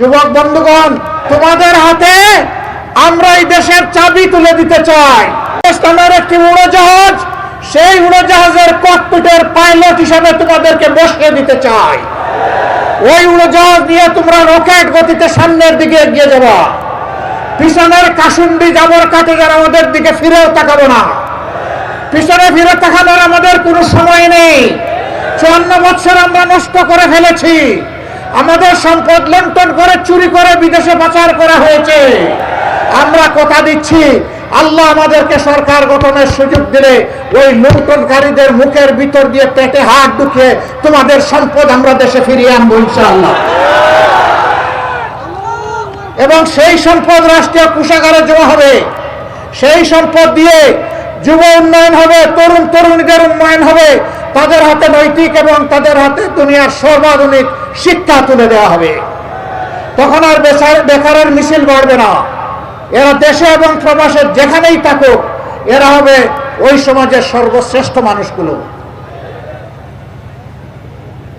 যুবক বন্ধুগণ, তোমাদের হাতে আমরা এই দেশের চাবি তুলে দিতে চাই। পাকিস্তানের একটি উড়োজাহাজ, সেই উড়োজাহাজের ককপিটের পাইলট হিসাবে তোমাদেরকে বসিয়ে দিতে চাই। ওই উড়োজাহাজ নিয়ে তোমরা রকেট গতিতে সামনের দিকে এগিয়ে যাবা। পিছনের কাশুন্ডি জাবর কাটে যারা আমাদের দিকে ফিরেও তাকাবো না। পিছনে ফিরে তাকানোর আমাদের কোনো সময় নেই। চুয়ান্ন বছর আমরা নষ্ট করে ফেলেছি। আমাদের সম্পদ লুণ্ঠন করে, চুরি করে, বিদেশে পাচার করা হয়েছে। আমরা কথা দিচ্ছি, আল্লাহ আমাদেরকে সরকার গঠনের সুযোগ দিলে ওই লুণ্ঠনকারীদের মুখের ভিতর দিয়ে পেটে হাত ঢুকিয়ে তোমাদের সম্পদ আমরা দেশে ফিরিয়ে আনব ইনশাআল্লাহ। এবং সেই সম্পদ রাষ্ট্রীয় কোষাগারে জমা হবে। সেই সম্পদ দিয়ে যুব উন্নয়ন হবে, তরুণ তরুণীদের উন্নয়ন হবে। তাদের হাতে নৈতিক এবং তাদের হাতে দুনিয়ার সর্বাধুনিক শিক্ষা তুলে দেওয়া হবে। তখন আর বেকারের মিছিল বাড়বে না। এরা দেশে এবং প্রবাসে যেখানেই থাকুক, এরা হবে ওই সমাজের সর্বশ্রেষ্ঠ মানুষগুলো।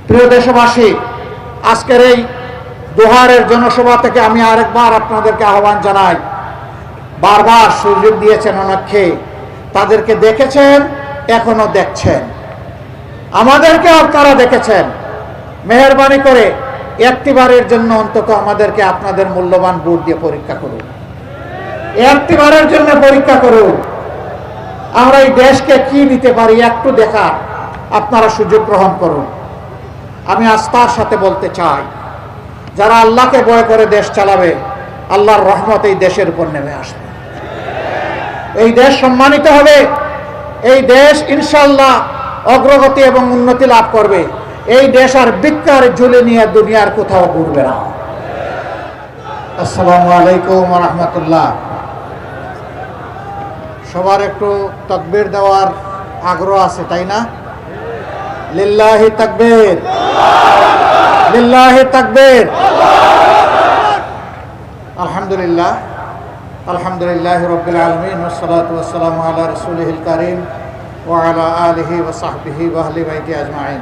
প্রিয় দেশবাসী, আজকের এই দোহারের জনসভা থেকে আমি আরেকবার আপনাদেরকে আহ্বান জানাই। বারবার সুযোগ দিয়েছেন অনেককে তাদেরকে দেখেছেন, এখনও দেখছেন। আমাদেরকে আপনারা দেখেছেন। মেহরবানি করে একটিবারের জন্য অন্তত আমাদেরকে আপনাদের মূল্যবান ভোট দিয়ে পরীক্ষা করুন। একটিবারের জন্য পরীক্ষা করুন। আমরা এই দেশকে কি নিতে পারি একটু দেখা আপনারা সুযোগ গ্রহণ করুন। আমি আস্থার সাথে বলতে চাই, যারা আল্লাহকে ভয় করে দেশ চালাবে, আল্লাহর রহমত এই দেশের উপর নেমে আসবে। এই দেশ সম্মানিত হবে, এই দেশ ইনশাল্লাহ অগ্রগতি এবং উন্নতি লাভ করবে। এই দেশ আর বিজ্ঞার ঝুলে নিয়ে দুনিয়ার কোথাও ঘুরবে না। আসসালামু আলাইকুম রহমতুল্লাহ। সবার একটু তকবির দেওয়ার আগ্রহ আছে, তাই না? লিল্লাহি তাকবীর। লিল্লাহি তাকবীর। আলহামদুলিল্লাহ। আলহামদুলিল্লাহ রবিল আলমিন ওসলাত ওসালাম আল্লাহ রসুলহিল করিম ও আলা আলহি ওসাহবিহি ওয়াহলি বাইতি আজমাইন।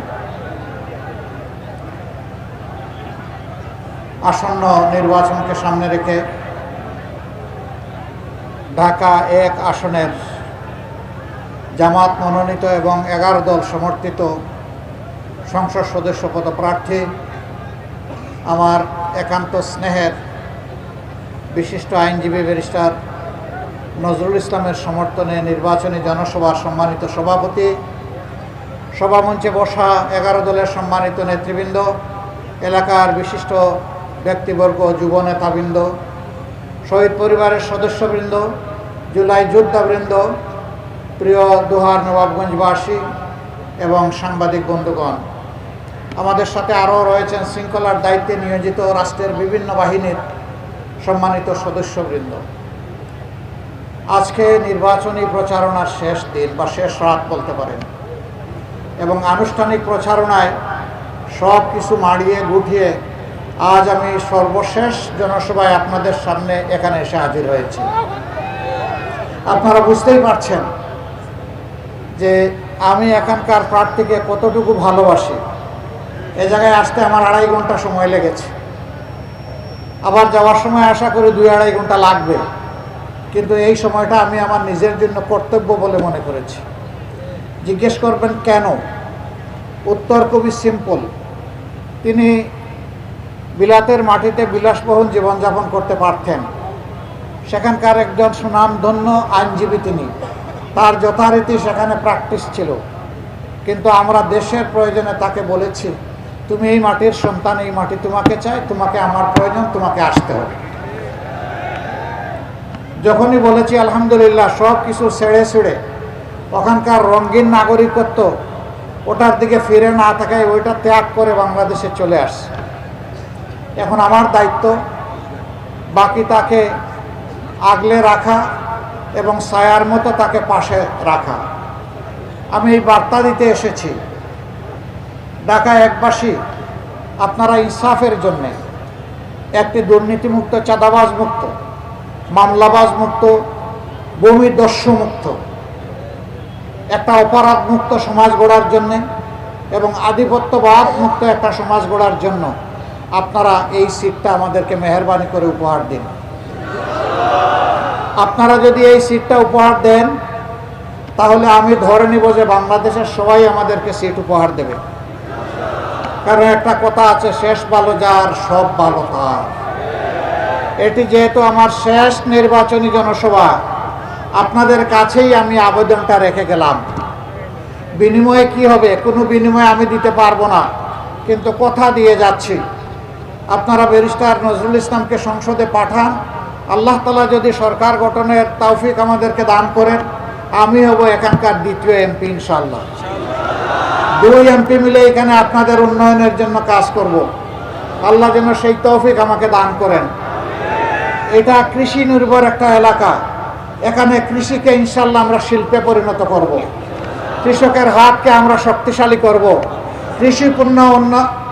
আসন্ন নির্বাচনকে সামনে রেখে ঢাকা এক আসনের জামাত মনোনীত এবং এগারো দল সমর্থিত সংসদ সদস্য পদপ্রার্থী, আমার একান্ত স্নেহের বিশিষ্ট আইনজীবী ব্যারিস্টার নজরুল ইসলামের সমর্থনে নির্বাচনী জনসভার সম্মানিত সভাপতি, সভামঞ্চে বসা এগারো দলের সম্মানিত নেতৃবৃন্দ, এলাকার বিশিষ্ট ব্যক্তিবর্গ, যুব নেতাবৃন্দ, শহীদ পরিবারের সদস্যবৃন্দ, জুলাই যোদ্ধাবৃন্দ, প্রিয় দোহার নবাবগঞ্জবাসী এবং সাংবাদিক বন্ধুগণ, আমাদের সাথে আরও রয়েছেন শৃঙ্খলার দায়িত্বে নিয়োজিত রাষ্ট্রের বিভিন্ন বাহিনীর সম্মানিত সদস্যবৃন্দ। আজকে নির্বাচনী প্রচারণার শেষ দিন বা শেষ রাত বলতে পারেন। এবং আনুষ্ঠানিক প্রচারণায় সব কিছু মাড়িয়ে গুটিয়ে আজ আমি সর্বশেষ জনসভায় আপনাদের সামনে এখানে এসে হাজির হয়েছি। আপনারা বুঝতেই পারছেন যে আমি এখানকার প্রার্থীকে কতটুকু ভালোবাসি। এ জায়গায় আসতে আমার আড়াই ঘণ্টা সময় লেগেছে। আবার যাওয়ার সময় আশা করি দুই আড়াই ঘণ্টা লাগবে। কিন্তু এই সময়টা আমি আমার নিজের জন্য কর্তব্য বলে মনে করেছি। জিজ্ঞেস করবেন কেন? উত্তর খুবই সিম্পল। তিনি বিলাতের মাটিতে বিলাসবহুল জীবনযাপন করতে পারতেন। সেখানকার একজন সুনামধন্য আইনজীবী তিনি। তার যথারীতি সেখানে প্র্যাকটিস ছিল। কিন্তু আমরা দেশের প্রয়োজনে তাকে বলেছি, তুমি এই মাটির সন্তান, এই মাটি তোমাকে চাই, তোমাকে আমার প্রয়োজন, তোমাকে আসতে হবে। যখনই বলেছি, আলহামদুলিল্লাহ, সব কিছু ছেড়ে ছেড়ে ওখানকার রঙিন নাগরিকত্ব ওটার দিকে ফিরে না থাকায় ওইটা ত্যাগ করে বাংলাদেশে চলে আসছে। এখন আমার দায়িত্ব বাকি তাকে আগলে রাখা এবং ছায়ার মতো তাকে পাশে রাখা। আমি এই বার্তা দিতে এসেছি, ঢাকা একবাসী, আপনারা ইনসাফের জন্যে একটি দুর্নীতিমুক্ত চাঁদাবাজ মুক্ত মামলাবাজ মুক্ত ভূমিদস্যু মুক্ত একটা অপরাধ মুক্ত সমাজ গড়ার জন্যে এবং আধিপত্যবাদ মুক্ত একটা সমাজ গড়ার জন্য আপনারা এই সিটটা আমাদেরকে মেহরবানি করে উপহার দিন। আপনারা যদি এই সিটটা উপহার দেন, তাহলে আমি ধরে নিব যে বাংলাদেশের সবাই আমাদেরকে সিট উপহার দেবে। কারণ একটা কথা আছে, শেষ ভালো যার, সব ভালো তার। এটি যেহেতু আমার শেষ নির্বাচনী জনসভা, আপনাদের কাছেই আমি আবেদনটা রেখে গেলাম। বিনিময়ে কি হবে? কোনো বিনিময়ে আমি দিতে পারব না। কিন্তু কথা দিয়ে যাচ্ছি। আপনারা ব্যারিস্টার নজরুল ইসলামকে সংসদে পাঠান। আল্লাহ তালা যদি সরকার গঠনের তৌফিক আমাদেরকে দান করেন, আমি হব এখানকার দ্বিতীয় এমপি ইনশাল্লাহ দুই এমপি মিলে এখানে আপনাদের উন্নয়নের জন্য কাজ করব। আল্লাহ যেন সেই তৌফিক আমাকে দান করেন। এটা কৃষি নির্ভর একটা এলাকা। এখানে কৃষিকে ইনশাল্লাহ আমরা শিল্পে পরিণত করব। কৃষকের হাতকে আমরা শক্তিশালী করব। কৃষি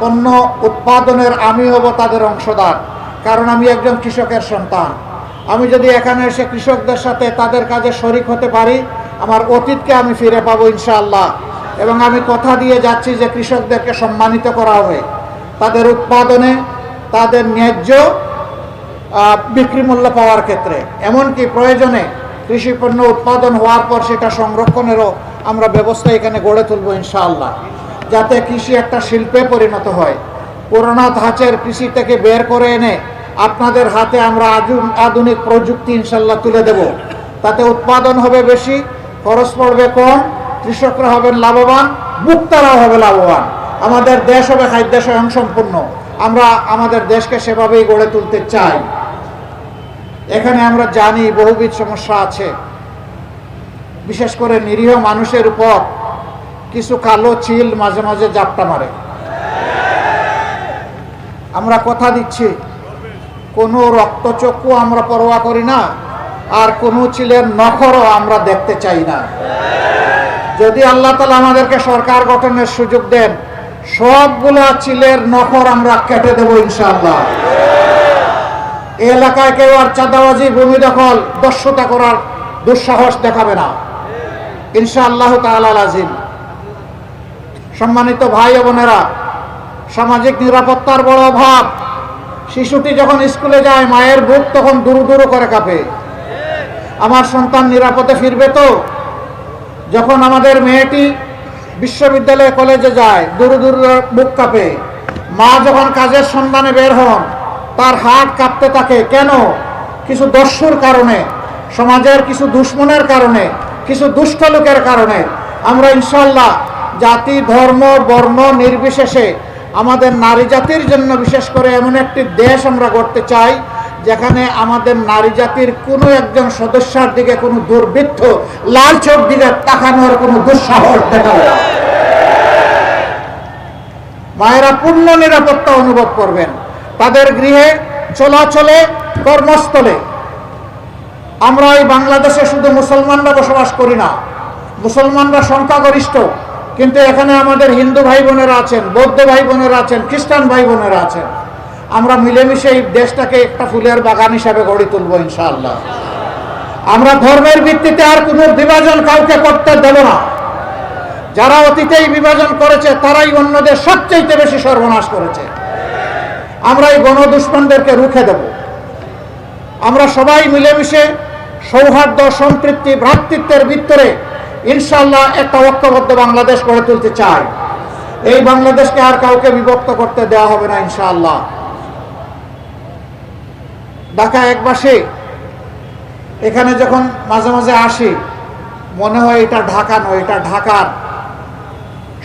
পণ্য উৎপাদনের আমি হব তাদের অংশদার, কারণ আমি একজন কৃষকের সন্তান। আমি যদি এখানে এসে কৃষকদের সাথে তাদের কাজে শরিক হতে পারি, আমার অতীতকে আমি ফিরে পাবো ইনশাআল্লাহ। এবং আমি কথা দিয়ে যাচ্ছি যে কৃষকদেরকে সম্মানিত করা হবে। তাদের উৎপাদনে, তাদের ন্যায্য বিক্রি মূল্য পাওয়ার ক্ষেত্রে। এমনকি প্রয়োজনে কৃষি পণ্য উৎপাদন হওয়ার পর সেটা সংরক্ষণেরও আমরা ব্যবস্থা এখানে গড়ে তুলব ইনশাআল্লাহ। যাতে কৃষি একটা শিল্পে পরিণত হয়। পুরোনো ধাঁচের কৃষি থেকে বের করে এনে আপনাদের হাতে আমরা আধুনিক প্রযুক্তি ইনশাল্লাহ তুলে দেব। তাতে উৎপাদন হবে বেশি, খরচ পড়বে কম, কৃষকরা হবেন লাভবান, মুক্তারাও হবে লাভবান। আমাদের দেশ হবে খাদ্য স্বয়ংসম্পূর্ণ। আমরা আমাদের দেশকে সেভাবেই গড়ে তুলতে চাই। এখানে আমরা জানি বহুবিধ সমস্যা আছে। বিশেষ করে নিরীহ মানুষের উপর কিছু কালো চিল মাঝে মাঝে জাপটা মারে। আমরা কথা দিচ্ছি, কোনো রক্তচক্ষু আমরা পরোয়া করি না, আর কোনো চিলের নখরও আমরা দেখতে চাই না। যদি আল্লাহ তালা আমাদেরকে সরকার গঠনের সুযোগ দেন, সবগুলা চিলের নখর আমরা কেটে দেবো ইনশাআল্লাহ। এলাকায় কেউ আর চাঁদাবাজি, ভূমি দখল, দস্যুতা করার দুঃসাহস দেখাবে না। ইনশাআল্লাহ তাআলা আজিম সম্মানিত ভাই বোনেরা, সামাজিক নিরাপত্তার বড় অভাব। শিশুটি যখন স্কুলে যায়, মায়ের বুক তখন দুরু দুরু করে কাঁপে। আমার সন্তান নিরাপদে ফিরবে তো? যখন আমাদের মেয়েটি বিশ্ববিদ্যালয়ে কলেজে যায়, দূর দূর বুক কাঁপে। মা যখন কাজের সন্ধানে বের হন, তার হাত কাঁপতে থাকে। কেন? কিছু দস্যুর কারণে, সমাজের কিছু দুশ্মনের কারণে, কিছু দুষ্ট লোকের কারণে। আমরা ইনশাল্লাহ জাতি, ধর্ম, বর্ণ নির্বিশেষে আমাদের নারী জাতির জন্য বিশেষ করে এমন একটি দেশ আমরা গড়তে চাই, যেখানে আমাদের নারী জাতির কোনো একজন সদস্যার দিকে কোনো দুর্বৃত্ত লাল চোখ দিকে তাকানোর কোনো দুঃসাহস দেখাবে না। মায়েরা পূর্ণ নিরাপত্তা অনুভব করবেন। তাদের গৃহে চলাচলে, কর্মস্থলে আমরা এই বাংলাদেশে শুধু মুসলমানরা বসবাস করি না, মুসলমানরা সংখ্যাগরিষ্ঠ। কিন্তু এখানে আমাদের হিন্দু ভাই বোনেরা আছেন, বৌদ্ধ ভাই বোনেরা আছেন, খ্রিস্টান ভাই বোনেরা আছেন। আমরা মিলেমিশে এই দেশটাকে একটা ফুলের বাগান হিসাবে গড়ে তুলবো ইনশাআল্লাহ। আমরা ধর্মের ভিত্তিতে আর কোনো বিভাজন কাউকে করতে দেব না। যারা অতীতেই বিভাজন করেছে, তারাই অন্যদের সবচেয়ে বেশি সর্বনাশ করেছে। আমরা এই গণদুষ্মনদেরকে রুখে দেব। আমরা সবাই মিলেমিশে সৌহার্দ্য সম্পৃক্তি ভ্রাতৃত্বের ভিতরে ইনশাল্লাহ একটা ঐক্যবদ্ধ বাংলাদেশ গড়ে তুলতে চাই। এই বাংলাদেশকে আর কাউকে বিভক্ত করতে দেওয়া হবে না ইনশাআল্লাহ। ঢাকা একবাসে, এখানে যখন মাঝে মাঝে আসি, মনে হয় এটা ঢাকা নয়, এটা ঢাকার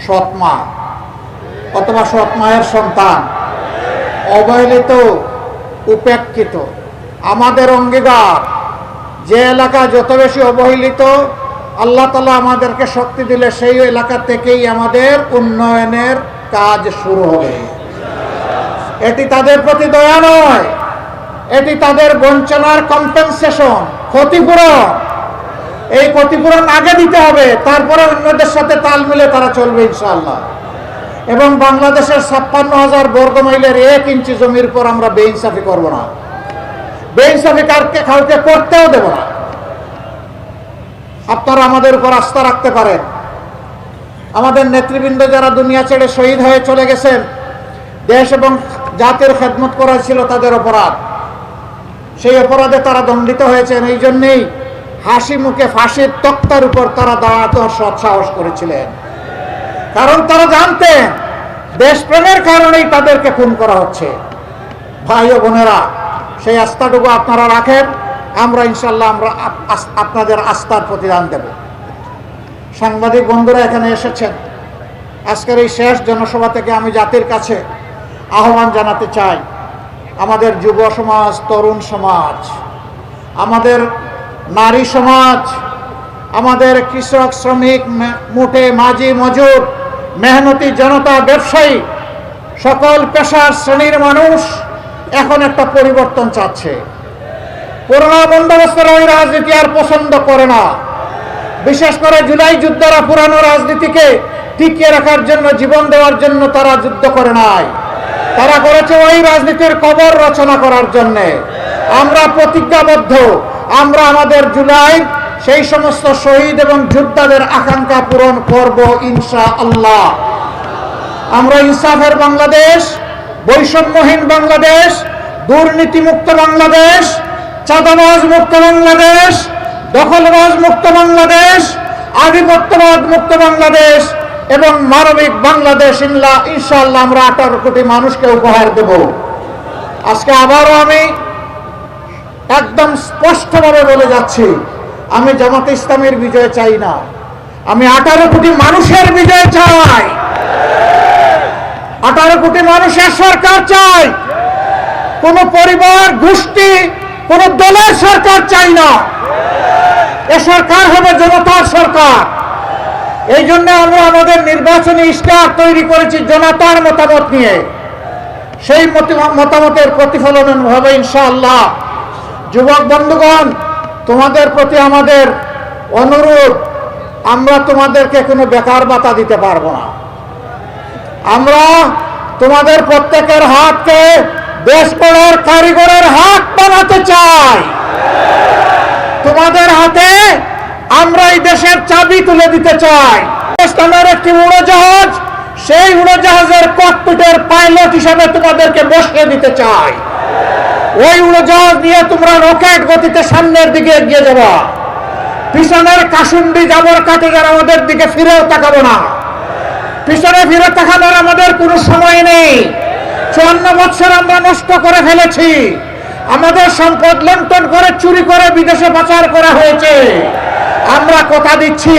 সৎমা অথবা সৎ মায়ের সন্তান, অবহেলিত, উপেক্ষিত। আমাদের অঙ্গীকার, যে এলাকা যত বেশি অবহেলিত আল্লাহ তালা আমাদেরকে শক্তি দিলে সেই এলাকা থেকেই আমাদের উন্নয়নের কাজ শুরু হবে। এটি তাদের প্রতি দয়া নয়। এটি তাদের বঞ্চনার কম্পেনসেশন ক্ষতিপূরণ। এই ক্ষতিপূরণ আগে দিতে হবে, তারপরে অন্যদের সাথে তাল মিলে তারা চলবে ইনশাআল্লাহ। এবং বাংলাদেশের ছাপ্পান্ন হাজার বর্গ মাইলের এক ইঞ্চি জমির পর আমরা বেইনসাফি করব না। বেইনসাফি কারকে কাউকে করতেও দেব না। আপনারা আমাদের উপর আস্থা রাখতে পারেন। আমাদের নেতৃবৃন্দ যারা দুনিয়া ছেড়ে শহীদ হয়ে চলে গেছেন, দেশ এবং জাতির খেদমত করা ছিল তাদের অপরাধ। সেই অপরাধে তারা দণ্ডিত হয়েছেন। এই জন্যেই হাসি মুখে ফাঁসির তক্তার উপর তারা দাঁড়াতে সৎসাহস করেছিলেন। কারণ তারা জানতেন, দেশপ্রেমের কারণেই তাদেরকে খুন করা হচ্ছে। ভাই ও বোনেরা, সেই আস্থাটুকু আপনারা রাখেন। আমরা ইনশাল্লাহ আমরা আপনাদের আস্থার প্রতিদান দেব। সাংবাদিক বন্ধুরা এখানে এসেছেন। আজকের এই শেষ জনসভা থেকে আমি জাতির কাছে আহ্বান জানাতে চাই। আমাদের যুব সমাজ, তরুণ সমাজ, আমাদের নারী সমাজ, আমাদের কৃষক, শ্রমিক মুঠে মাঝি, মজুর, মেহনতি জনতা, ব্যবসায়ী, সকল পেশার শ্রেণির মানুষ এখন একটা পরিবর্তন চাচ্ছে। করোনা বন্দোবস্তের ওই রাজনীতি আর পছন্দ করে না। বিশেষ করে জুলাই যুদ্ধরা পুরানো রাজনীতিকে টিকিয়ে রাখার জন্য, জীবন দেওয়ার জন্য তারা যুদ্ধ করে নাই। তারা করেছে ওই রাজনীতির কবর রচনা করার জন্য। আমরা প্রতিজ্ঞাবদ্ধ, আমরা আমাদের জুলাই, সেই সমস্ত শহীদ এবং যোদ্ধাদের আকাঙ্ক্ষা পূরণ করব ইনশা আল্লাহ আমরা ইনসাফের বাংলাদেশ, বৈষম্যহীন বাংলাদেশ, দুর্নীতিমুক্ত বাংলাদেশ চাঁদাবাজ মুক্ত বাংলাদেশ, দখলবাজ মুক্ত বাংলাদেশ, আধিপত্যবাদ মুক্ত বাংলাদেশ এবং মানবিক বাংলাদেশ ইনলা ইনশাল্লাহ আমরা আঠারো কোটি মানুষকে উপহার দেব। আজকে আবারও আমি একদম স্পষ্টভাবে বলে যাচ্ছি, আমি জামাত ইসলামের বিজয় চাই না। আমি আঠারো কোটি মানুষের বিজয় চাই। আঠারো কোটি মানুষের সরকার চাই। কোন পরিবার, গোষ্ঠী কোন দলের সরকার চাই না। এ সরকার হবে জনতার সরকার। এই জন্য আমরা আমাদের নির্বাচনী ইস্টার তৈরি করেছি জনতার মতামত নিয়ে। সেই মতামতের প্রতিফলন হবে ইনশাআল্লাহ। যুবক বন্ধুগণ, তোমাদের প্রতি আমাদের অনুরোধ, আমরা তোমাদেরকে কোনো বেকার ভাতা দিতে পারব না। আমরা তোমাদের প্রত্যেকের হাতকে দেশ গড়ার কারিগরের হাত বানাতে চাই। তোমাদের হাতে আমরা এই দেশের চাবি তুলে দিতে চাই। পাকিস্তানের একটি উড়োজাহাজ, সেই উড়োজাহাজের ককপিটের পাইলট হিসাবে তোমাদেরকে বসিয়ে দিতে চাই। ওই উড়োজাহাজ নিয়ে তোমরা রকেট গতিতে সামনের দিকে এগিয়ে যাবা। পিছনের কাসুন্ডি জাবর কাটে যারা আমাদের দিকে ফিরেও তাকাবো না। পিছনে ফিরে তাকানোর আমাদের কোনো সময় নেই। চুয়ান্ন বছর আমরা নষ্ট করে ফেলেছি। আমাদের সম্পদ লুণ্ঠন করে, চুরি করে বিদেশে পাচার করা হয়েছে। আমরা কথা দিচ্ছি,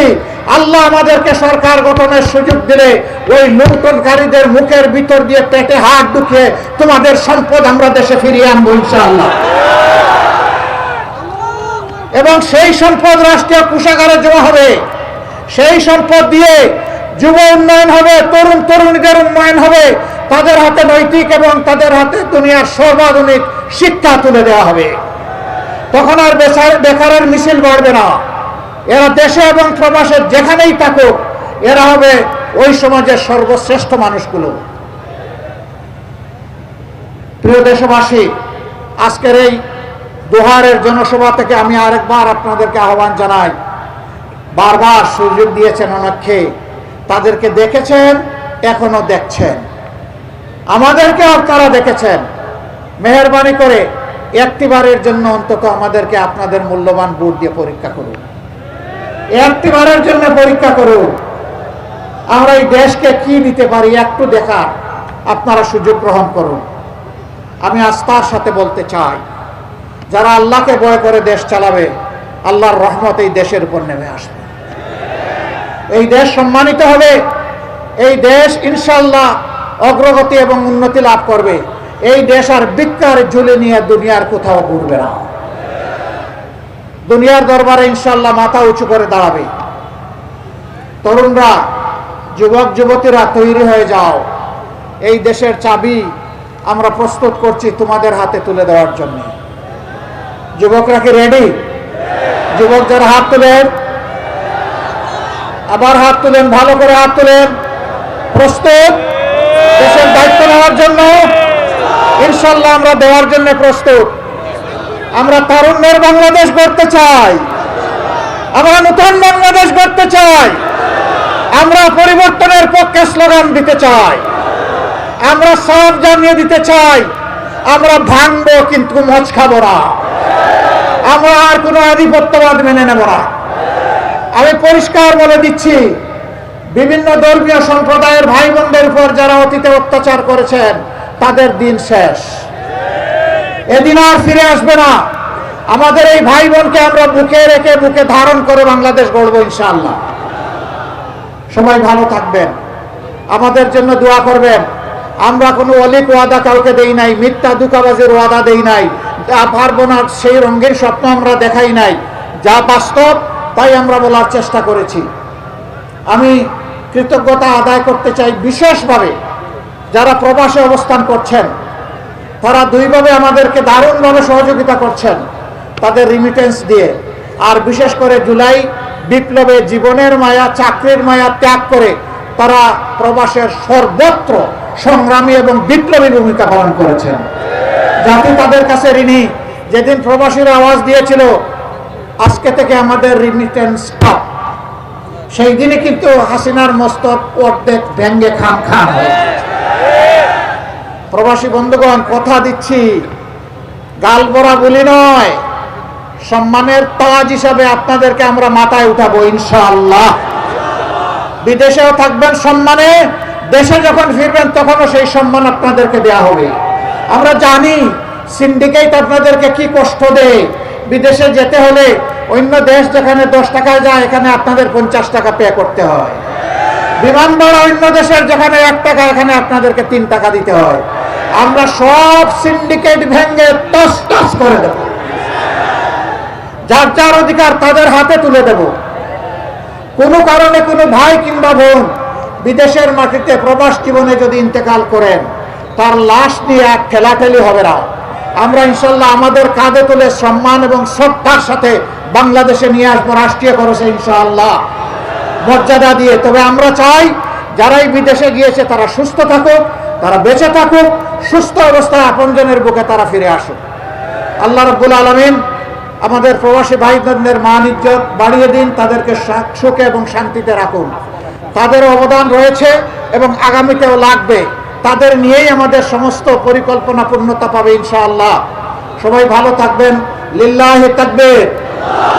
আল্লাহ আমাদেরকে সরকার গঠনের সুযোগ দিলে ওই লুণ্ঠনকারীদের মুখের ভিতর দিয়ে পেটে হাত ঢুকিয়ে তোমাদের সম্পদ আমরা দেশে ফিরিয়ে আনব ইনশাআল্লাহ। এবং সেই সম্পদ রাষ্ট্রীয় কোষাগারে জমা হবে। সেই সম্পদ দিয়ে যুব উন্নয়ন হবে, তরুণ, তরুণীদের উন্নয়ন হবে। তাদের হাতে নৈতিক এবং তাদের হাতে দুনিয়ার সর্বাধুনিক শিক্ষা তুলে দেওয়া হবে। তখন আর বেকার বেকারের মিছিল বাড়বে না। এরা দেশে এবং প্রবাসে যেখানেই থাকুক, এরা হবে ওই সমাজের সর্বশ্রেষ্ঠ মানুষগুলো। প্রিয় দেশবাসী, আজকের এই দোহারের জনসভা থেকে আমি আরেকবার আপনাদেরকে আহ্বান জানাই। বারবার সুযোগ দিয়েছেন অনেককে তাদেরকে দেখেছেন, এখনও দেখছেন। আমাদেরকে আপনারা দেখেছেন। মেহরবানি করে একটিবারের জন্য অন্তত আমাদেরকে আপনাদের মূল্যবান ভোট দিয়ে পরীক্ষা করুন। একটিবারের জন্য পরীক্ষা করুন। আমরা এই দেশকে কি দিতে পারি একটু দেখার আপনারা সুযোগ গ্রহণ করুন। আমি আস্থার সাথে বলতে চাই, যারা আল্লাহকে ভয় করে দেশ চালাবে, আল্লাহর রহমত এই দেশের উপর নেমে আসবে। এই দেশ সম্মানিত হবে। এই দেশ ইনশাল্লাহ অগ্রগতি এবং উন্নতি লাভ করবে। এই দেশ আর বিজ্ঞার ঝুলে নিয়ে দুনিয়ার কোথাও ঘুরবে না। দুনিয়ার দরবারে ইনশাল্লাহ মাথা উঁচু করে দাঁড়াবে। তরুণরা, যুবক, যুবতীরা তৈরি হয়ে যাও। এই দেশের চাবি আমরা প্রস্তুত করছি তোমাদের হাতে তুলে দেওয়ার জন্য। যুবকরা কি রেডি যুবক যারা হাত তুলেন, আবার হাত তুলেন, ভালো করে হাত তুলেন। প্রস্তুত? দেশের দায়িত্ব নেওয়ার জন্য ইনশাল্লাহ আমরা দেওয়ার জন্য প্রস্তুত। আমরা তারুণ্যের বাংলাদেশ গড়তে চাই। আমরা নতুন বাংলাদেশ গড়তে চাই। আমরা পরিবর্তনের পক্ষে স্লোগান দিতে চাই। আমরা সব জানিয়ে দিতে চাই, আমরা ভাঙবো কিন্তু মজ খাব না। আমরা আর কোনো আধিপত্যবাদ মেনে নেব না। আমি পরিষ্কার বলে দিচ্ছি বিভিন্ন ধর্মীয় সম্প্রদায়ের ভাই বোনদের উপর যারা অতীতে অত্যাচার করেছেন, তাদের দিন শেষ। এদিন আর ফিরে আসবে না। আমাদের এই ভাই বোনকে আমরা বুকে রেখে বুকে ধারণ করে বাংলাদেশ গড়বো ইনশাআল্লাহ। সবাই ভালো থাকবেন। আমাদের জন্য দোয়া করবেন। আমরা কোনো অলিক ওয়াদা কাউকে দেই নাই, মিথ্যা দুকাবাজের ওয়াদা দেই নাই, যা পারব না সেই রঙের স্বপ্ন আমরা দেখাই নাই, যা বাস্তব তাই আমরা বলার চেষ্টা করেছি। আমি কৃতজ্ঞতা আদায় করতে চাই বিশেষভাবে যারা প্রবাসে অবস্থান করছেন, তারা দুইভাবে আমাদেরকে দারুণভাবে সহযোগিতা করছেন তাদের রিমিটেন্স দিয়ে। আর বিশেষ করে জুলাই বিপ্লবে জীবনের মায়া, চাকরির মায়া ত্যাগ করে তারা প্রবাসের সর্বত্র সংগ্রামী এবং বিপ্লবী ভূমিকা পালন করেছেন। জাতি তাদের কাছে ঋণী। যেদিন প্রবাসীরা আওয়াজ দিয়েছিল, আজকে থেকে আমাদের রিমিটেন্স সেই দিনে কিন্তু হাসিনার মস্তক অর্ধেক ভেঙ্গে খান খান প্রবাসী বন্ধুগণ, কথা দিচ্ছি। গাল বরা বলি নয়, সম্মানের তাজ হিসাবে আপনাদেরকে আমরা মাথায় উঠাবো, ইনশাআল্লাহ। বিদেশেও থাকবেন সম্মানে, দেশে যখন ফিরবেন তখনও সেই সম্মান আপনাদেরকে দেয়া হবে। আমরা জানি সিন্ডিকেট আপনাদেরকে কি কষ্ট দেয়। বিদেশে যেতে হলে অন্য দেশ যেখানে দশ টাকায় যায়, এখানে আপনাদের পঞ্চাশ টাকা পে করতে হয়। বিমান ভাড়া অন্য দেশের যেখানে এক টাকা, এখানে আপনাদেরকে তিন টাকা দিতে হয়। আমরা সব সিন্ডিকেট ভেঙে টস টস করে দেব। যার যার অধিকার তাদের হাতে তুলে দেব। কোনো কারণে কোনো ভাই কিংবা বোন বিদেশের মাটিতে প্রবাস জীবনে যদি ইন্তেকাল করেন, তার লাশ নিয়ে এক ঠেলাঠেলি হবে না। আমরা ইনশাল্লাহ আমাদের কাঁধে তুলে সম্মান এবং শ্রদ্ধার সাথে বাংলাদেশে নিয়ে আসব, রাষ্ট্রীয় খরচে ইনশাআল্লাহ। মর্যাদা দিয়ে। তবে আমরা চাই, যারাই বিদেশে গিয়েছে, তারা সুস্থ থাকুক, তারা বেঁচে থাকুক, সুস্থ অবস্থায় আপনজনের বুকে তারা ফিরে আসুক। আল্লাহ রব্বুল আলমিন আমাদের প্রবাসী ভাই বোনদের মান ইজ্জত বাড়িয়ে দিন, তাদেরকে সুখে এবং শান্তিতে রাখুন। তাদের অবদান রয়েছে এবং আগামীতেও লাগবে। তাদের নিয়েই আমাদের সমস্ত পরিকল্পনা পূর্ণতা পাবে ইনশাআল্লাহ। সবাই ভালো থাকবেন। লিল্লাহি তাকবীর। Amen.